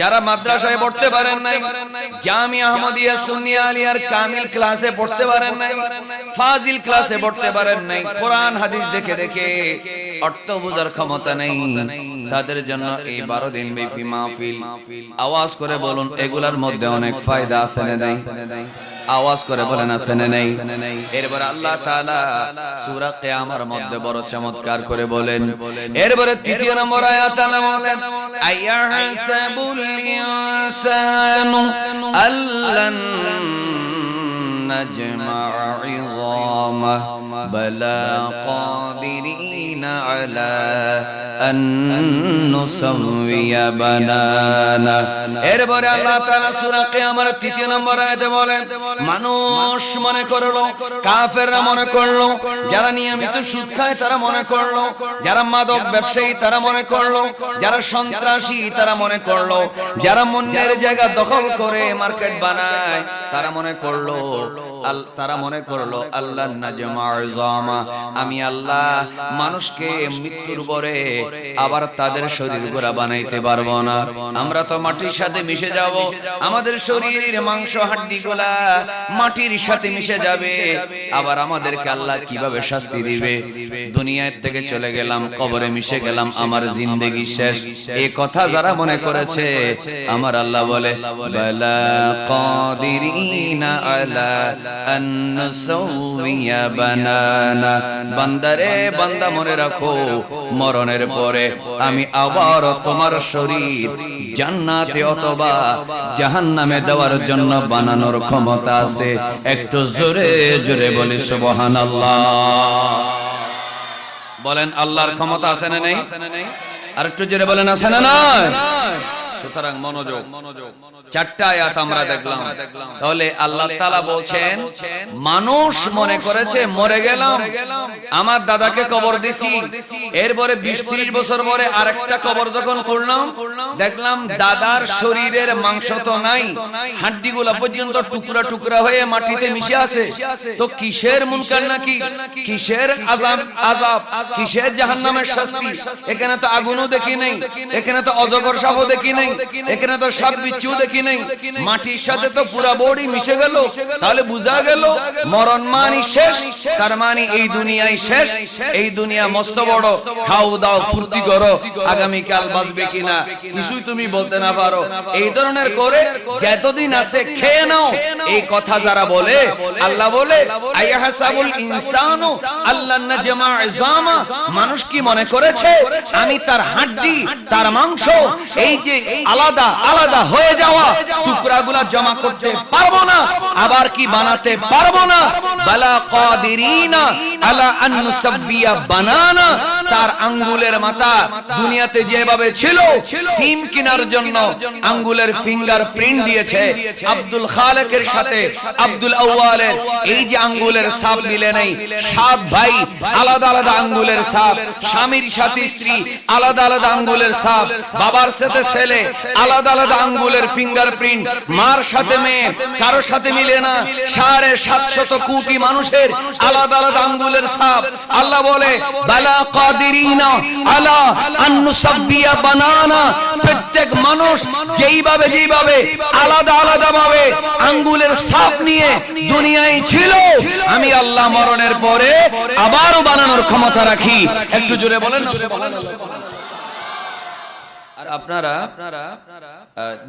যারা মাদ্রাসায় পড়তে পারেন নাই জামি আহমদিয়া সুন্নিয়া আলিয়ার কামিল ক্লাসে পড়তে পারেন নাই, ফাজিল ক্লাসে পড়তে পারেন নাই, কোরআন, হাদিস দেখে দেখে অর্থ বোঝার ক্ষমতা নেই। তাদের জন্য এই বারো দিন ব্যাপী মাহফিল। আওয়াজ করে বলুন, এগুলার মধ্যে অনেক ফায়দা আছে না আওয়াজ করে বলেন আছে না নাই এরপর আল্লাহ তাআলা সূরা কিয়ামার মধ্যে বড় চমৎকার করে বলেন এরপরে তৃতীয় নম্বর আয়াত আল্লাহ বলেন আয়াহাসাবুল ইনসানু আল্লান نجمع عظامه بلى قادرين على أن نسوي بنانا এরপরে আল্লাহ তাআলা সূরা কিয়ামার তৃতীয় নম্বর আয়াতে বলেন মানুষ মনে করলো কাফেররা মনে করলো যারা নিয়মিত সুদ খায় তারা মনে করলো যারা মাদক ব্যবসায়ী তারা মনে করলো যারা সন্ত্রাসী তারা মনে করলো যারা মন্যের জায়গা দখল করে মার্কেট বানায় তারা মনে করলো আল- তারা মনে করলো আল্লাহ নাজমা আমি আল্লাহ মানুষকে মৃত্যুর পরে আবার তাদের শরীর গোড়া বানাইতে পারব না। আমরা তো মাটির সাথে মিশে যাব। আমাদের শরীরের মাংস হাড্ডি গুলা মাটির সাথে মিশে যাবে। আবার আমাদেরকে আল্লাহ কীভাবে শাস্তি দিবে? দুনিয়ার থেকে চলে গেলাম, কবরে মিশে গেলাম, আমার জিন্দেগি শেষ। এই কথা যারা মনে করেছে, আমার আল্লাহ বলে বান্দারে, বান্দা মনে রাখো। মরণের পরে আমি আবার তোমার শরীর জান্নাতে অথবা জাহান্নামে দেওয়ার জন্য বানানোর ক্ষমতা আছে। একটু জোরে জোরে বলি, সুবহানাল্লাহ। বলেন, আল্লাহর ক্ষমতা আছে না নেই? আর একটু জোরে বলেন, আছে না নয় সুতরাং মনোযোগ মনোযোগ। চারটা আয়াত আমরা দেখলাম। তাহলে আল্লাহ তাআলা বলছেন মানুষ মনে করেছে মরে গেলাম। আমার দাদাকে কবর দিছি। এরপরে 20 30 বছর পরে আরেকটা কবর যখন করলাম দেখলাম দাদার শরীরের মাংস তো নাই। হাড্ডিগুলা পর্যন্ত টুকরা টুকরা হয়ে মাটিতে মিশে আছে। তো কিসের মুনকার নাকি? কিসের আযাব? আযাব? কিসের জাহান্নামের শাস্তি? এখানে তো আগুনও দেখি নাই। এখানে তো অজগর সাপও দেখি নাই। এখানে তো সাপ বিচ্ছু দেখি নাই। মাটির সাথে তো পুরা বডি মিশে গেল। তাহলে বোঝা গেল মরণ মানি শেষ তার মানে এই দুনিয়ায় শেষ। এই দুনিয়া মস্ত বড়। খাও দাও ফুর্তি করো। আগামী কাল বাঁচবে কিনা কিছুই তুমি বলতে না পারো। এই ধরনের করে যতদিন আছে খেয়ে নাও। এই কথা যারা বলে আল্লাহ বলে ইনসানু আল্লাহ ইজামা। মানুষ কি মনে করেছে? আমি তার হাড্ডি তার মাংস এই যে আলাদা আলাদা হয়ে যাওয়া টুকরাগুলা জমা করতে পারব না, আবার কি বানাতে পারব না? বালা কাদিরিনা আলা আন বানানা। তার আঙ্গুলের মাথা দুনিয়াতে যেভাবে ছিল, সিম কেনার জন্য আঙ্গুলের দিয়েছে। আব্দুল খালেকের সাথে আব্দুল আউয়ালের এই যে আঙ্গুলের সাত ভাই, আলাদা আলাদা আঙ্গুলের স্বামীর সাথে স্ত্রী, আলাদা আলাদা আঙ্গুলের বাবার সাথে ছেলে, আলাদা আলাদা আঙ্গুলের ফিঙ্গার প্রিন্ট মার সাথে মেয়ে, কারও সাথে মিলে না। সাড়ে সাতশত কোটি মানুষের আলাদা আলাদা আঙ্গুলের ছাপ। আল্লাহ বলে, বালা কাদিরিনা আলা বানানা। প্রত্যেক মানুষ যেইভাবে যেইভাবে আলাদা আলাদা ভাবে আঙ্গুলের ছাপ নিয়ে দুনিয়ায় ছিল, আমি আল্লাহ মরণের পরে আবারও বানানোর ক্ষমতা রাখি। একটু জোরে বলেন। আপনারা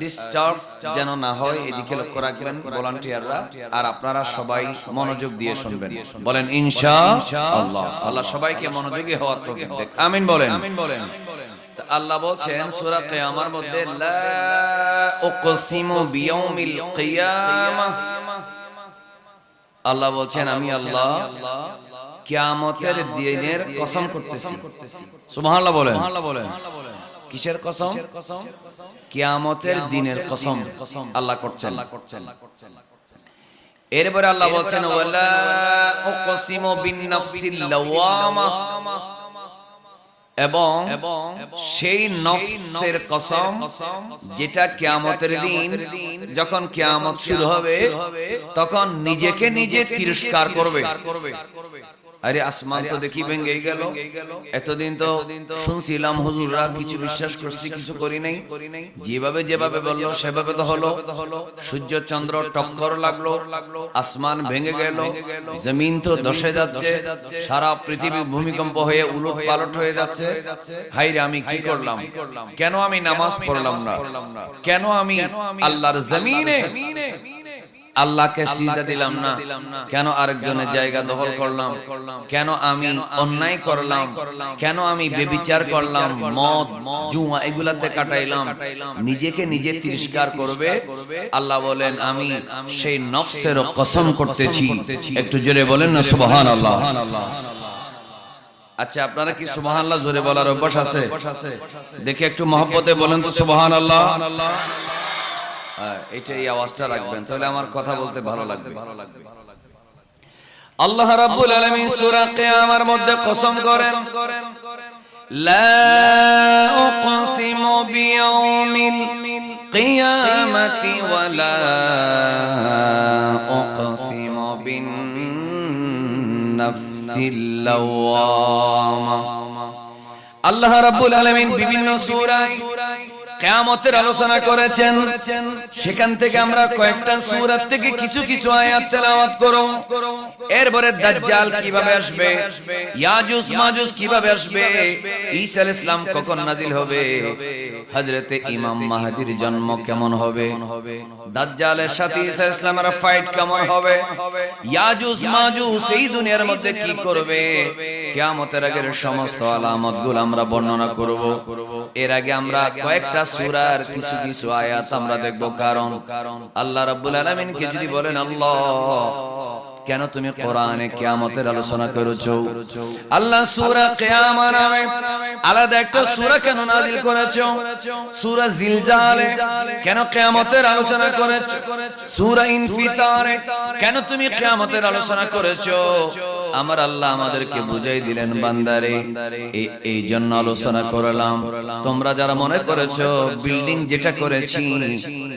ডিস্টার্ব যেন না হয় এদিকে লক্ষ্য রাখবেন ভলান্টিয়াররা আর আপনারা সবাই মনোযোগ দিয়ে শুনবেন। বলেন আল্লাহ। সবাইকে মনোযোগী হওয়ার তৌফিক আমিন বলেন। আমিন বলেন। আল্লাহ বলছেন সূরা কিয়ামার মধ্যে লা উকসিমু বিয়াউমিল কিয়ামাহ আল্লাহ বলছেন আমি আল্লাহ কিয়ামতের দিনের কসম করতেছি। সুবহানাল্লাহ বলেন। বলেন। কিসের কসম? কিয়ামতের দিনের কসম। আল্লাহ করছেন। এরপরে আল্লাহ বলছেন ওয়ালা উকসিমু বিন নাফসিল লাওয়ামা। এবং সেই নফসের কসম যেটা কিয়ামতের দিন যখন কিয়ামত শুরু হবে তখন নিজেকে নিজে তিরস্কার করবে। আরে আসমান তো দেখি ভেঙে গেল। এতদিন তো শুনছিলাম হুজুররা কিছু বিশ্বাস করছি কিছু করি নাই। যেভাবে যেভাবে বলল সেভাবে তো হলো। সূর্য চন্দ্র টক্কর লাগল। আসমান ভেঙে গেল। জমিন তো দশে যাচ্ছে। সারা পৃথিবী ভূমিকম্প হয়ে উলট পালট হয়ে যাচ্ছে। হাইরে আমি কি করলাম? কেন আমি নামাজ পড়লাম না? কেন আমি আল্লাহর জমিনে? আল্লাহকে সিজদা দিলাম না। কেন আরেকজনের জায়গা দখল করলাম? কেন আমি অন্যায় করলাম? কেন আমি বেবিচার করলাম? মদ জুয়া এগুলাতে কাটাইলাম। নিজেকে নিজে তিরস্কার করবে। আল্লাহ বলেন আমি সেই নফসের কসম করতেছি। একটু জোরে বলেন না সুবহান আল্লাহ আচ্ছা আপনারা কি সুবহান আল্লাহ জোরে বলার অভ্যাস আছে? দেখে একটু মহব্বতে বলেন তো সুবহান আল্লাহ এটা এই আওয়াজটা রাখবেন তাহলে আমার কথা বলতে ভালো লাগবে ভালো লাগবে। আল্লাহ রাব্বুল আলামিন সূরা কিয়ামার মধ্যে কসম করেন লা উকসিমু বিয়াউমিল কিয়ামাতি ওয়া লা উকসিমু বিন নাফসিল লাওয়ামা। আল্লাহ রাব্বুল আলামিন বিভিন্ন সূরায় কেয়ামতের আলোচনা করেছেন। সেখান থেকে আমরা কয়েকটা সূরা থেকে কিছু কিছু আয়াত তেলাওয়াত করব এরপরে দাজ্জাল কীভাবে আসবে? ইয়াজুজ মাজুজ কীভাবে আসবে? ঈসা আলাইহিস সালাম কখন নাজিল হবে? হযরতে ইমাম মাহদির জন্ম কেমন হবে? দাজ্জালের সাথে ঈসা আলাইহিস সালামের ফাইট কেমন হবে? ইয়াজুজ মাজুজ এই দুনিয়ার মধ্যে কি করবে? কিয়ামতের আগের সমস্ত আলামতগুলো আমরা বর্ণনা করব। এর আগে আমরা কয়েকটা সূরার কিছু কিছু আয়াত আমরা দেখব। কারণ আল্লাহ রাব্বুল আলামিনকে যদি বলেন, আল্লাহ, কেন তুমি কোরআনে কিয়ামতের আলোচনা করেছ? আল্লাহ সূরা কিয়ামা আলাদা একটা সূরা কেন নাযিল করেছ? সূরা জিলজালে কেন কিয়ামতের আলোচনা করেছ? সূরা ইনফিতারে কেন তুমি কিয়ামতের আলোচনা করেছ? আমার আল্লাহ আমাদেরকে বুঝাই দিলেন, বান্দারে এই জন্য আলোচনা করলাম। তোমরা যারা মনে করেছ বিল্ডিং যেটা করেছি,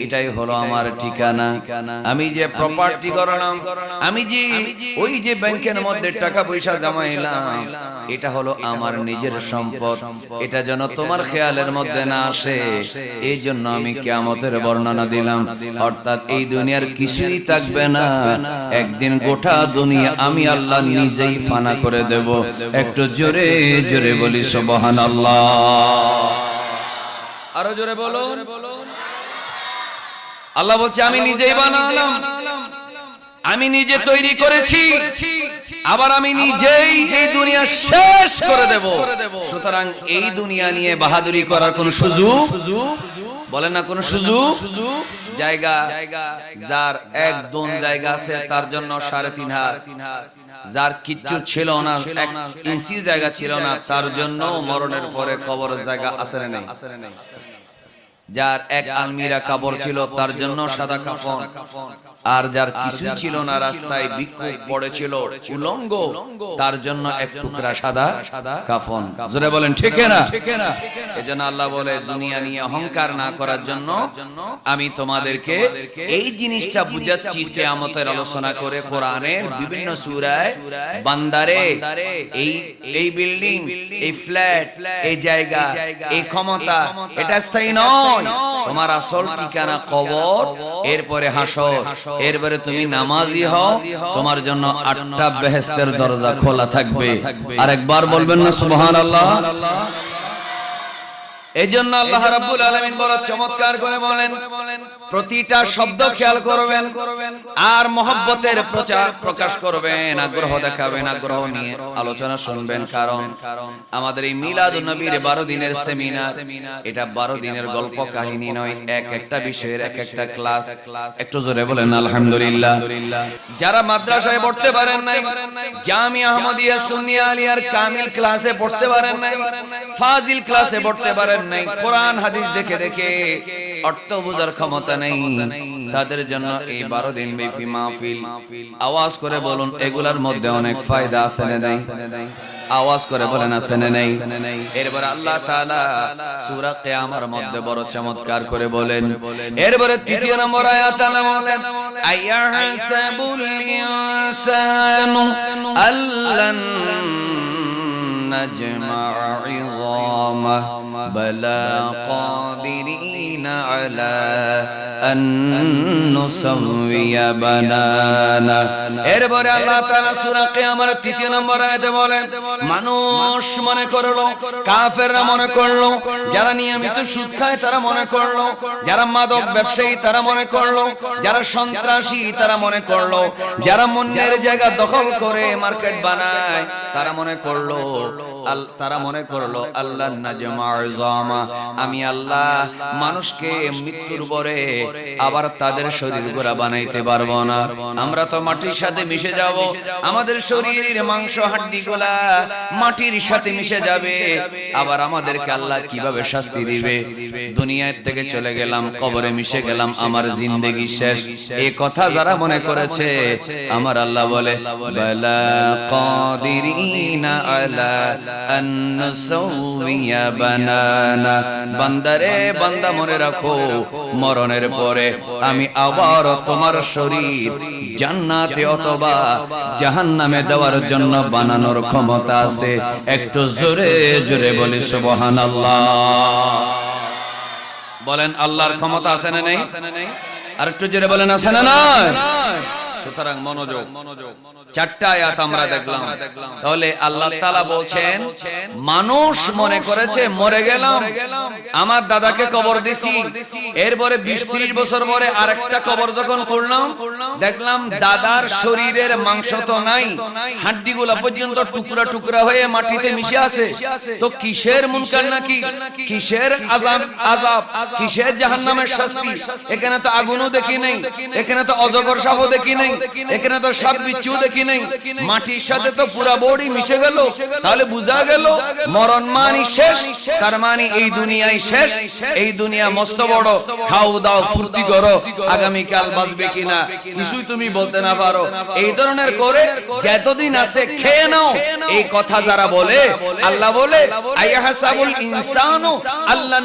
এটাই হলো আমার ঠিকানা। আমি যে প্রপার্টি করলাম আমি যে ওই যে ব্যাংকের মধ্যে টাকা পয়সা জমাইলাম এটা হলো আমার নিজের সম্পদ। এটা যেন তোমার খেয়ালের মধ্যে না আসে এই জন্য আমি কিয়ামতের বর্ণনা দিলাম। অর্থাৎ এই দুনিয়ার কিছুই থাকবে না। একদিন গোটা দুনিয়া আমি আল্লাহ নিজেই ফানা করে দেব। একটু জোরে জোরে বলি সুবহানাল্লাহ। আরও জোরে বলুন। আল্লাহ বলছে আমি নিজেই বানালাম। আমি নিজে তৈরি করেছি। আবার আমি নিজেই এই দুনিয়া শেষ করে দেব। সুতরাং এই দুনিয়া নিয়ে বাহাদুরি করার কোন সুযোগ বলেন না কোন সুযোগ? জায়গা যার এক দোন জায়গা আছে তার জন্য সাড়ে তিন হাত। যার কিচ্ছু ছিল না এক ইঞ্চি জায়গা ছিল না তার জন্য মরণের পরে কবর জায়গা আছে না নেই। যার এক আলমিরা কাপড় ছিল তার জন্য সাদা কাফন। আর যার কিছু ছিল না রাস্তায় বিক্ষোভ পড়েছিল উলঙ্গ তার জন্য এক টুকরা সাদা কাফন। জোরে বলেন ঠিক না? এজন্য আল্লাহ বলে দুনিয়া নিয়ে অহংকার না করার জন্য আমি তোমাদেরকে এই জিনিসটা বুঝাচ্ছি কিয়ামতের আলোচনা করে কোরআনের বিভিন্ন সূরায় বান্দারে এই এই বিল্ডিং এই ফ্ল্যাট এই জায়গা এই ক্ষমতা এটা স্থায়ী নয়। তোমার আসল ঠিকানা কবর এরপরে হাসর এরপরে তুমি নামাজি হও, তোমার জন্য আটটা বেহেস্তের দরজা খোলা থাকবে। আর একবার বলবেন না, সুবহানাল্লাহ। এই জন্য আল্লাহ রাব্বুল আলামিন বড় চমৎকার করে বলেন প্রতিটা শব্দ খেয়াল করবেন আর মহব্বতের প্রচার প্রকাশ করবেন আগ্রহ দেখাবেন আগ্রহ নিয়ে আলোচনা শুনবেন কারণ আমাদের এই মিলাদুন নবীর 12 দিনের সেমিনার এটা 12 দিনের গল্প কাহিনী নয় এক একটা বিষয়ের এক একটা ক্লাস একটু জোরে বলেন আলহামদুলিল্লাহ। যারা মাদ্রাসায় পড়তে পারেন নাই জামিয়া আহমদিয়া সুন্নিয়া আলিয়ার কামিল ক্লাসে পড়তে পারেন নাই ফাজিল ক্লাসে পড়তে পারেন নাই, কোরআন, হাদিস দেখে দেখে অর্থ বোঝার ক্ষমতা নেই। তাদের জন্য এই বারো দিন আওয়াজ করে বলুন, এগুলার মধ্যে অনেক ফায়দা আছে নাই? আওয়াজ করে বলেন, আছে নাই? এরপর আল্লাহ তাআলা সূরা কিয়ামার মধ্যে বড় চমৎকার করে বলেন, এরপরে তৃতীয় নম্বর আয়াত আল্লাহ বলেন বালা قادرين على أن نسوي بنانا এরপরে আল্লাহ তাআলা সূরা কিয়ামার তৃতীয় নম্বর আয়াতে বলেন মানুষ মনে করলো কাফেররা মনে করলো যারা নিয়মিত সুদ খায় তারা মনে করলো যারা মাদক ব্যবসায়ী তারা মনে করলো যারা সন্ত্রাসী তারা মনে করলো যারা মন্যের জায়গা দখল করে মার্কেট বানায় তারা মনে করলো আল- তারা মনে করলো আল্লাহ নাজমার জামা। আমি আল্লাহ মানুষকে মৃত্যুর পরে আবার তাদের শরীর গোড়া বানাইতে পারব না। আমরা তো মাটির সাথে মিশে যাব। আমাদের শরীরের মাংস হাড্ডি গুলা মাটির সাথে মিশে যাবে। আবার আমাদেরকে আল্লাহ কীভাবে শাস্তি দিবে? দুনিয়ার থেকে চলে গেলাম, কবরে মিশে গেলাম, আমার জিন্দেগি শেষ। এই কথা যারা মনে করেছে, আমার আল্লাহ বলে, বালা কাদিরিনা আলা আন নুসাউইয়া বান্দারে, বান্দা মনে রাখো, মরণের পরে আমি আবার তোমার শরীর জান্নাতে অথবা জাহান্নামে দেওয়ার জন্য বানানোর ক্ষমতা আছে। একটু জোরে জোরে বলি, সুবহানাল্লাহ। বলেন, আল্লাহর ক্ষমতা আছে না নেই? আর একটু জোরে বলেন, আছে না নয় সুতরাং মনোযোগ। চারটা আয়াত আমরা দেখলাম। তাহলে আল্লাহ তাআলা বলছেন মানুষ মনে করেছে মরে গেলাম। আমার দাদাকে কবর দিছি। এরপরে বিশ ত্রিশ বছর পরে আরেকটা কবর যখন করলাম দেখলাম দাদার শরীরের মাংস তো নাই। হাড্ডিগুলা পর্যন্ত টুকরা টুকরা হয়ে মাটিতে মিশে আছে। তো কিসের মুনকার নাকি? কিসের আজাব আজাব কিসের জাহান্নামের শাস্তি? এখানে তো আগুনও দেখি নাই। এখানে তো অজগর সাপও দেখি নাই। এখানে তো সাপ বিচ্ছু দেখি নাই। মাটির সাথে তো পুরা বডি মিশে গেল। তাহলে বোঝা গেল মরণ মানি শেষ। তার মানে এই দুনিয়ায় শেষ। এই দুনিয়া মস্ত বড়। খাও দাও ফুর্তি করো। আগামী কাল বাঁচবে কিনা? কিছুই তুমি বলতে না পারো। এই ধরনের করে যতদিন আছে খেয়ে নাও। এই কথা যারা বলে আল্লাহ বলে ইনসানু আল্লাহ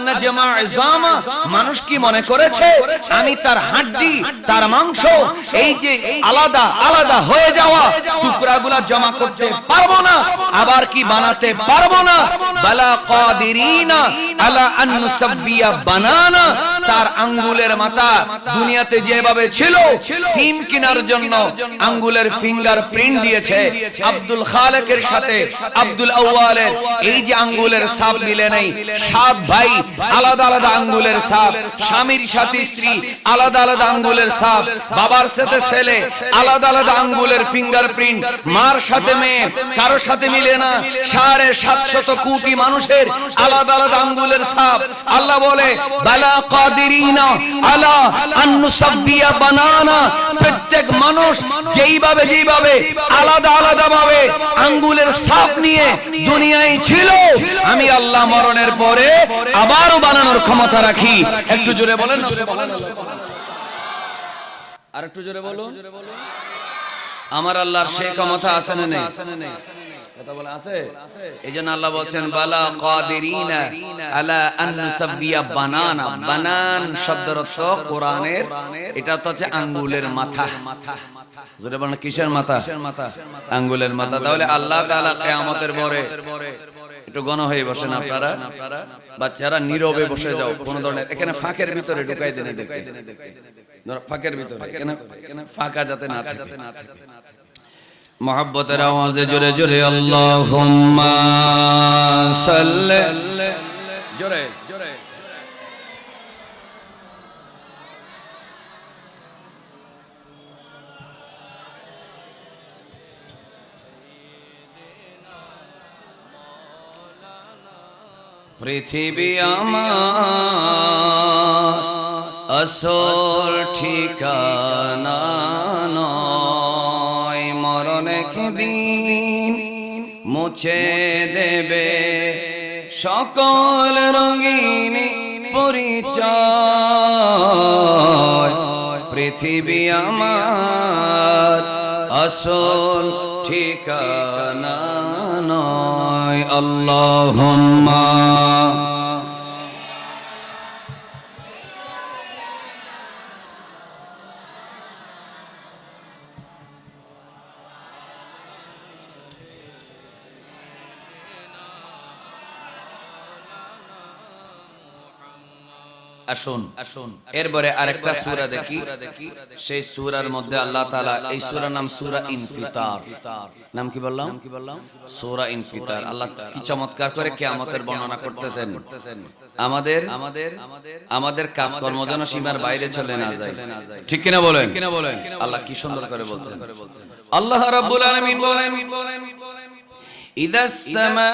ইজামা মানুষ কি মনে করেছে? আমি তার হাড্ডি তার মাংস এই যে আলাদা আলাদা হয়ে যাওয়া টুকরাগুলা জমা করতে পারব না। আবার কি বানাতে পারব না? বালা কাদিরিনা আলা আন বানানা। তার আঙ্গুলের মাথা দুনিয়াতে যেভাবে ছিল, সিম কেনার জন্য আঙ্গুলের ফিঙ্গার প্রিন্ট দিয়েছে। আব্দুল খালেকের সাথে, আব্দুল আউয়ালের এই যে আঙ্গুলের ছাপ মিলে নেই সাত ভাই আলাদা আলাদা আঙ্গুলের ছাপ স্বামীর সাথে স্ত্রী আলাদা আলাদা আঙ্গুলের ছাপ বাবার সাথে ছেলে আলাদা আলাদা আঙ্গুলের ফিঙ্গার প্রিন্ট মার সাথে মেয়ে, কারও সাথে মিলে না, সাড়ে সাতশত কোটি মানুষের আলাদা আলাদা আঙ্গুলের ছাপ আল্লাহ বলে, বালা কাদিরিনা প্রত্যেক মানুষ যেইভাবে যেইভাবে আলাদা আলাদা ভাবে আঙ্গুলের ছাপ নিয়ে দুনিয়ায় ছিল, আমি আল্লাহ মরণের পরে আবারও বানানোর ক্ষমতা রাখি। একটু জোরে বলেন আর একটু জোরে বলো আমার আল্লাহর সেই ক্ষমতা আছে না নেই? আঙ্গুলের মাথা। তাহলে আল্লাহ তাআলা পরে একটু গণ হয়ে বসেন আপনারা। বাচ্চারা নীরবে বসে যাও, কোন ধরনের। এখানে ফাঁকের ভিতরে ঢুকাই দেন ফাঁকের ভিতরে। ফাঁকা যাতে না মহাব্বতের আওয়াজে জোরে জোরে আল্লাহুম্মা সাল্লি জোরে জোরে পৃথিবী আমার আসল ঠিকানা মুছে দেবে। সকল রঙিন পরিচয়। পৃথিবী আমার আসল ঠিকানা নয়। আল্লাহুম্মা আসুন আসুন এরপরে আরেকটা সুরা দেখি। সেই সুরার মধ্যে আল্লাহ তালা এই সুরার নাম সুরা ইনফিতার। নাম কি বললাম? কি বললাম? সূরা ইনফিতার। আল্লাহ কি চমৎকার করে কিয়ামতের বর্ণনা করতেছেন। আমাদের আমাদের আমাদের কাজকর্ম যেন সীমার বাইরে চলে না যায়। ঠিক কিনা বলেন? কিনা বলেন? আল্লাহ কি সুন্দর করে বলছেন। আল্লাহ রাব্বুল আলামিন বলেন ইদাস সামা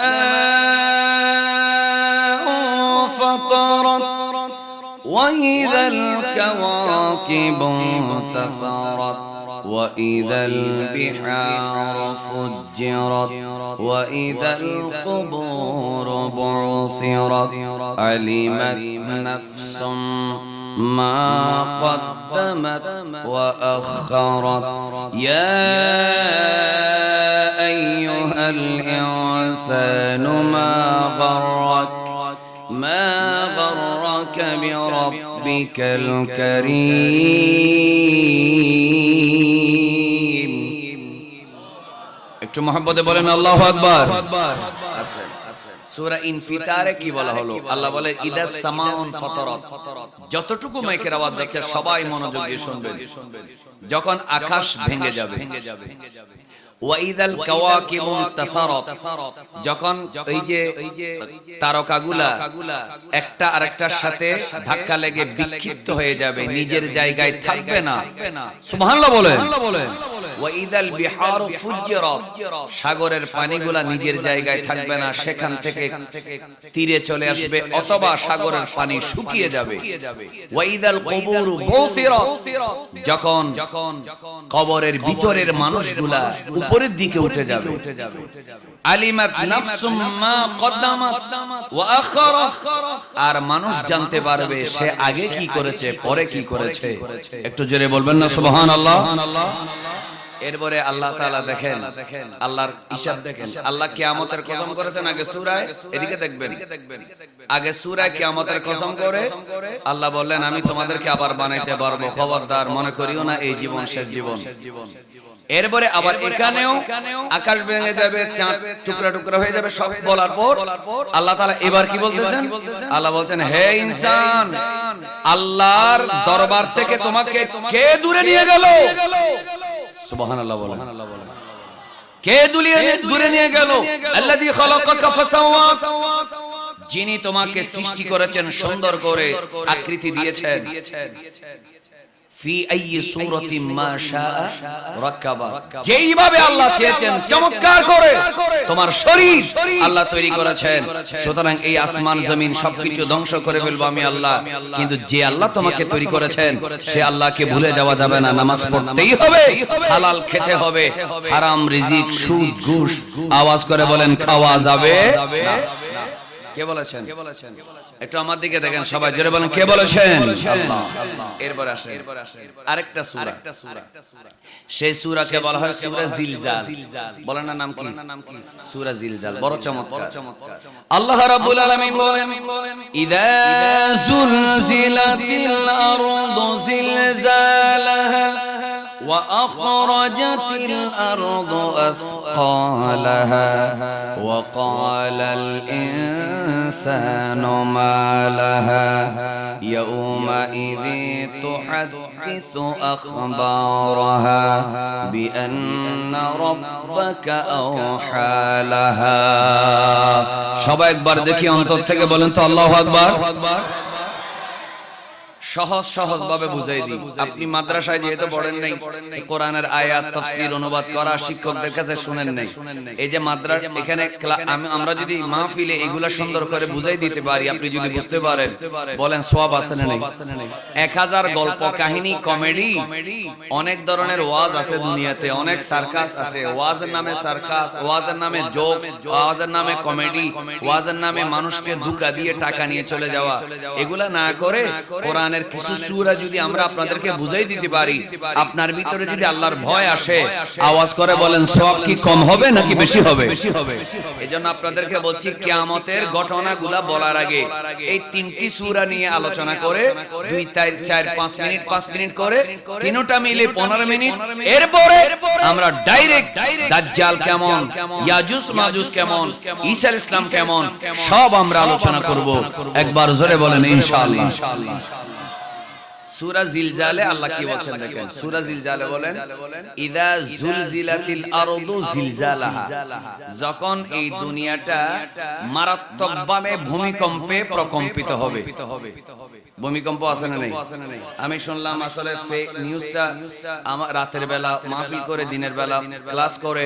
ফাতারাত وإذا الكواكب انتثرت وإذا البحار فجرت وإذا القبور بعثرت علمت نفس ما قدمت وأخرت يا أيها الإنسان ما غرك ما غرك بربك الكريم একটু মহব্বতে বলেন আল্লাহু আকবার সূরা ইনফিতারে কি বলা হলো আল্লাহ বলে ইদাস সামাউন ফাতারাত যতটুকু মাইকের আওয়াজ যাচ্ছে সবাই মনোযোগ দিয়ে শুনবেন যখন আকাশ ভেঙে যাবে ওয়াইদাল কাওয়াকিবু তাসারাত। যখন এই যে তারকাগুলা একটা আরেকটার সাথে ধাক্কা লেগে বিক্ষিপ্ত হয়ে যাবে নিজের জায়গায় থাকবে না। সুবহানাল্লাহ বলেন। ওয়াইদাল বিহারু ফুজ্জিরাত। সাগরের পানিগুলা নিজের জায়গায় থাকবে না সেখান থেকে তীরে চলে আসবে অথবা সাগরের পানি শুকিয়ে যাবে। ওয়াইদাল কুবুরু বুসিরাত। যখন যখন কবরের ভিতরের মানুষগুলা উপরের দিকে উঠে যাবে। আলিমাত নাফসুম মা কদ্দামাত ওয়া আখারাত আর মানুষ জানতে পারবে সে আগে কি করেছে পরে কি করেছে? একটু জোরে বলবেন না সুবহানাল্লাহ? এরপরে আল্লাহ তাআলা দেখেন আল্লাহর হিসাব দেখেন। আল্লাহ কিয়ামতের কসম করেছেন আগে সূরায়? এদিকে দেখবেন। আগে সূরায় কিয়ামতের কসম করে আল্লাহ বললেন আমি তোমাদেরকে আবার বানাইতে পারব খবরদার মনে করিও না এই জীবন। শেষ জীবন। এরপরে আবার এখানেও আকাশ ভেঙে যাবে চাঁদ টুকরা টুকরা হয়ে যাবে সব বলার পর আল্লাহ তাআলা এবার কি বলতেছেন? আল্লাহ বলছেন হে ইনসান আল্লাহর দরবার থেকে তোমাকে কে দূরে নিয়ে গেল? সুবহানাল্লাহ বলেন। কে দুলিয়ে দূরে নিয়ে গেল? আল্লাযী খালাকাকা ফাসাওয়াক যিনি তোমাকে সৃষ্টি করেছেন সুন্দর করে আকৃতি দিয়েছেন। যেইভাবে আল্লাহ চেয়েছেন চমৎকার করে। তোমার শরীর আল্লাহ তৈরি করেছেন। সুতরাং এই আসমান জমিন সবকিছু ধ্বংস করে ফেলব আমি আল্লাহ। কিন্তু যে আল্লাহ তোমাকে তৈরি করেছেন সে আল্লাহকে ভুলে যাওয়া যাবে না নামাজ পড়তেই হবে। হালাল খেতে হবে। হারাম রিজিক সুদ ঘুষ আওয়াজ করে বলেন খাওয়া যাবে। না। কে বলেছেন? একটু আমার দিকে দেখেন সবাই জোরে বলেন কে বলেছেন? আল্লাহ। এরপর আসে আরেকটা সূরা। সেই সূরাকে বলা হয় সূরা জিলজাল। বলেন না নাম কি? সূরা জিলজাল। বড় চমৎকার। আল্লাহ রাব্বুল আলামিন বলেন ইদা জুলজিলাতিল আরদু জিলজালাহা وأخرجت الأرض أثقالها وقال الإنسان ما لها يومئذ تحدث أخبارها بأن ربك أوحى لها شباب بردكي أنت تكبل بلنت الله أكبر সহজ সহজ ভাবে বুঝাই দিই। আপনি মাদ্রাসায় যেহেতু পড়েন নাই কোরআনের আয়াত তাফসীর অনুবাদ করা শিক্ষকদের কাছে শুনেন নাই। এই যে মাদ্রাস এখানে আমরা যদি মাহফিলে এগুলা সুন্দর করে বুঝাই দিতে পারি আপনি যদি বুঝতে পারেন। বলেন সওয়াব আছে না নাই? এক হাজার গল্প কাহিনী কমেডি। অনেক ধরনের ওয়াজ আছে দুনিয়াতে অনেক সার্কাস আছে। ওয়াজের নামে সার্কাস ওয়াজের নামে জোক ওয়াজের নামে কমেডি ওয়াজের নামে মানুষকে দুকা দিয়ে টাকা নিয়ে চলে যাওয়া এগুলা না করে কোরআনের কিছু সূরা যদি আমরা আপনাদেরকে বুঝাই দিতে পারি, আপনার ভিতরে যদি আল্লাহর ভয় আসে, আওয়াজ করে বলেন, সব কি কম হবে নাকি বেশি হবে? এজন্য আপনাদেরকে বলছি, কিয়ামতের ঘটনাগুলা বলার আগে এই তিনটি সূরা নিয়ে আলোচনা করে, দুই, চার চার, পাঁচ মিনিট পাঁচ মিনিট করে, তিনটা মিলে পনেরো মিনিট, এরপরে আমরা ডাইরেক্ট দাজ্জাল কেমন, ইয়াজুস মাজুস কেমন, ঈসা ইসলাম কেমন, সব আমরা আলোচনা করব। একবার জোরে বলেন, ইনশাআল্লাহ। সূরা জিলজালে আল্লাহ কি দেখেন? সূরা জিলজালে বলেন ইদা জুলজিলাতিল আরদু জিলজালাহা। যখন এই দুনিয়াটা মারাত্মকভাবে ভূমিকম্পে প্রকম্পিত হবে। ভূমিকম্প আছে না নেই? আমি শুনলাম আসলে ফেক নিউজটা আমার রাতের বেলা মাহফিল করে দিনের বেলা ক্লাস করে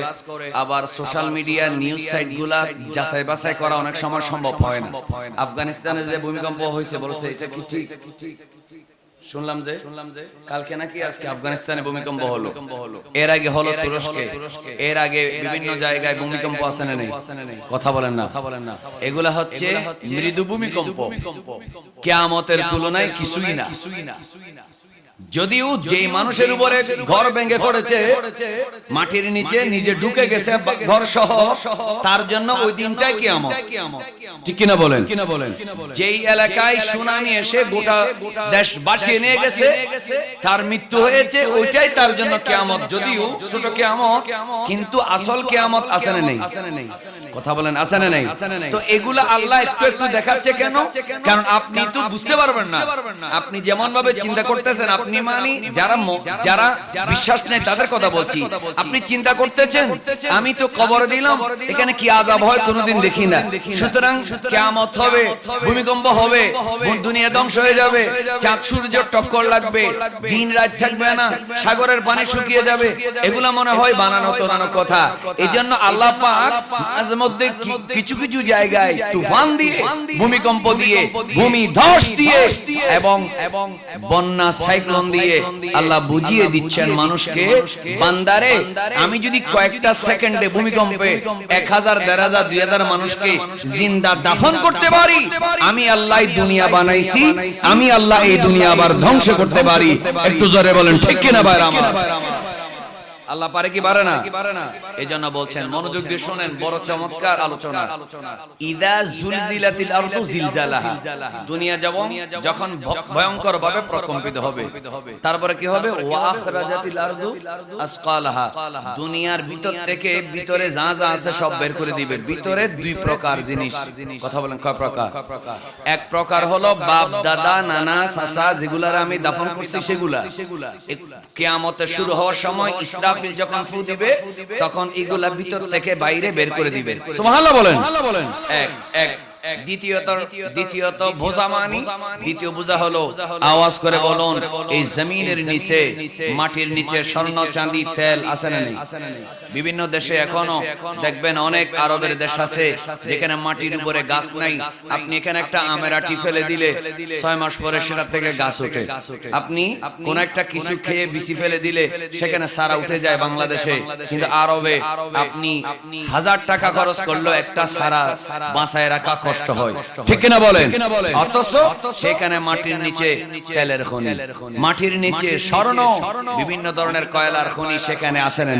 আবার সোশ্যাল মিডিয়া নিউজ সাইটগুলা যাচাই বাছাই করা অনেক সময় সম্ভব হয় না। আফগানিস্তানে যে ভূমিকম্প হয়েছে বলছে এটা কি ঠিক? শুনলাম যে শুনলাম যে কালকে নাকি আজকে আফগানিস্তানে ভূমিকম্প হলো। এর আগে হলো তুরস্কে। এর আগে বিভিন্ন জায়গায় ভূমিকম্প আসে না নেই। কথা বলেন না। কথা বলেন না। এগুলা হচ্ছে মৃদু ভূমিকম্প। কিয়ামতের তুলনায় কিছুই না। যদিও যেই মানুষের উপরে ঘর ভেঙে পড়েছে মাটির নিচে নিজে ঢুকে গেছে ঘর সহ তার জন্য ওই দিনটাই কিয়ামত। ঠিক কিনা বলেন? কিনা বলেন? যেই এলাকায় সুনামি এসে গোটা দেশ বাঁচিয়ে নিয়ে গেছে তার মৃত্যু হয়েছে ওইটাই তার জন্য কিয়ামত। যদিও ছোট কিয়ামত কিন্তু আসল কিয়ামত আছে না নেই। কথা বলেন আছে না নেই। তো এগুলা আল্লাহ একটু একটু দেখাচ্ছে কেন? কারণ আপনি তো বুঝতে পারবেন না। আপনি যেমন ভাবে চিন্তা করতেছেন আপনি মানি যারা ম- যারা বিশ্বাস নেই তাদের কথা বলছি। আপনি চিন্তা করতেছেন আমি তো কবর দিলাম এখানে কি আজাব হয় কোনোদিন দেখি না। সুতরাং কিয়ামত হবে ভূমিকম্প হবে দুনিয়া ধ্বংস হয়ে যাবে চাঁদ সূর্য টক্কর লাগবে দিন রাত থাকবে না সাগরের পানি শুকিয়ে যাবে এগুলা মনে হয় বানানো তোরানো কথা। এই জন্য আল্লাহ পাক মাঝে মধ্যে কিছু কিছু জায়গায় তুফান দিয়ে ভূমিকম্প দিয়ে ভূমি ধস দিয়ে এবং এবং বন্যা সাইক্লোন দিয়ে আল্লাহ বুঝিয়ে দিচ্ছেন মানুষকে বান্দারে আমি যদি কয়েকটা সেকেন্ডে ভূমিকম্পে এক হাজার দেড় হাজার দুই হাজার মানুষকে জিন্দা দাফন করতে পারি আমি আল্লাহ দুনিয়া বানাইছি আমি আল্লাহ এই দুনিয়া আবার ধ্বংস করতে পারি। একটু জোরে বলেন ঠিক কিনা ভাই আমার আল্লাহ পারে কি পারে না? এই জন্য বলছেন মনোযোগ দিয়ে শোনেন বড় চমৎকার আলোচনা। ইদা জুলজিলাতিল আরদু জিলজালাহা। দুনিয়া যেমন যখন ভয়ঙ্কর ভাবে প্রকম্পিত হবে। তারপরে কি হবে? ওয়া আখরাজাতিল আরদু আসকালাহা। দুনিয়ার ভিতর থেকে ভিতরে যা যা আছে সব বের করে দিবে। ভিতরে দুই প্রকার জিনিস। কথা বলেন কয় প্রকার? এক প্রকার হলো বাপ দাদা নানা চাচা যেগুলার আমি দাফন করছি সেগুলা। কিয়ামতের শুরু হওয়ার সময় ইসরাফিল যখন ফু দিবে তখন এগুলা ভিতর থেকে বাইরে বের করে দিবে। সুবহানাল্লাহ বলেন। এক এক দ্বিতীয়ত দ্বিতীয়ত বোঝা মানি দ্বিতীয় বোঝা হলো আওয়াজ করে বলুন এই জমিনের নিচে মাটির নিচে স্বর্ণ চাঁদি তেল আছে না নেই? বিভিন্ন দেশে এখনও দেখবেন অনেক আরবের দেশ আছে যেখানে মাটির উপরে গাছ নাই। আপনি এখানে একটা আমের আটি ফেলে দিলে ছয় মাস পরে সেটা থেকে গাছ ওঠে। আপনি কোন একটা কিছু খেয়ে বিসি ফেলে দিলে সেখানে সারা উঠে যায় বাংলাদেশে। কিন্তু আরবে আপনি হাজার টাকা খরচ করল একটা সারা বাঁচায় রাখা কষ্ট হয়। ঠিক কিনা বলেন? অথচ সেখানে মাটির নিচে তেলের খনি। মাটির নিচে স্বর্ণ। বিভিন্ন ধরনের কয়লার খনি সেখানে আছে না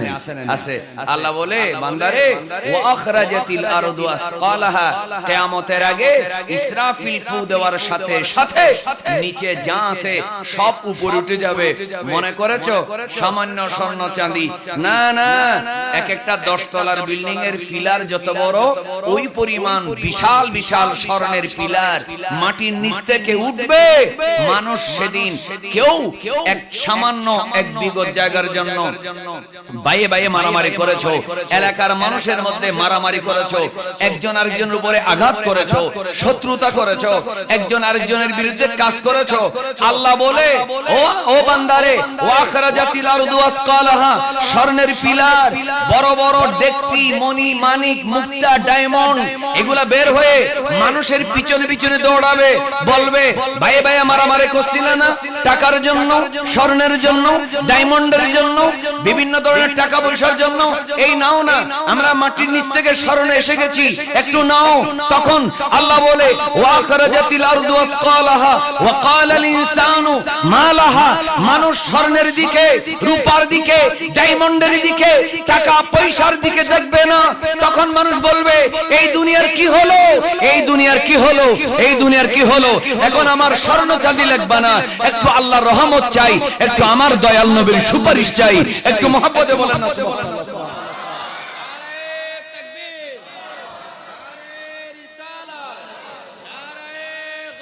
আছে আল্লাহ বলে বান্দারে ওয়া আখরাজাতিল আরদু আসকালাহা কিয়ামতের আগে ইসরাফিল ফু দেওয়ার সাথে সাথে নিচে যা আছে সব উপরে উঠে যাবে। মনে করেছ? সামান্য স্বর্ণ চাঁদি। না না। এক একটা দশ তলার বিল্ডিং এর ফিলার যত বড় ওই পরিমাণ বিশাল বিশাল স্বর্ণের পিলার মাটির নিচ থেকে উঠবে। মানুষ সেদিন কেউ এক সামান্য এক বিগত জায়গার জন্য বাইয়ে বাইয়ে মারামারি করেছ। এলাকার মানুষের মধ্যে মারামারি করেছ। একজন আরেকজনের উপরে আঘাত করেছ। শত্রুতা করেছ। একজন আরেকজনের বিরুদ্ধে কাজ করেছ। আল্লাহ বলে ও ও বান্দারে ও আখরাজাতিল আরদু আসকালাহা স্বর্ণের পিলার বড় বড় ডেক্সি মণি মানিক মুক্তা ডায়মন্ড এগুলা বের হয়ে মানুষের পিছনে পিছনে দৌড়াবে বলবে ভাই ভাই আমার আমারে করছিল না টাকার জন্য স্বর্ণের জন্য ডায়মন্ডের জন্য বিভিন্ন ধরনের টাকা পয়সার জন্য এই নাও না আমরা মাটির নিচ থেকে স্মরণে এসে গেছি একটু নাও তখন আল্লাহ বলে মানুষ স্বর্ণের দিকে রূপার দিকে ডায়মন্ডের দিকে টাকা পয়সার দিকে দেখবে না। তখন মানুষ বলবে এই দুনিয়ার কি হলো? এই দুনিয়ার কি হলো? এই দুনিয়ার কি হলো? এখন আমার স্বর্ণ চাঁদি লাগবে না। একটু আল্লাহর রহমত চাই, একটু আমার দয়াল নবীর সুপারিশ চাই, একটু মহাপদে বলেন না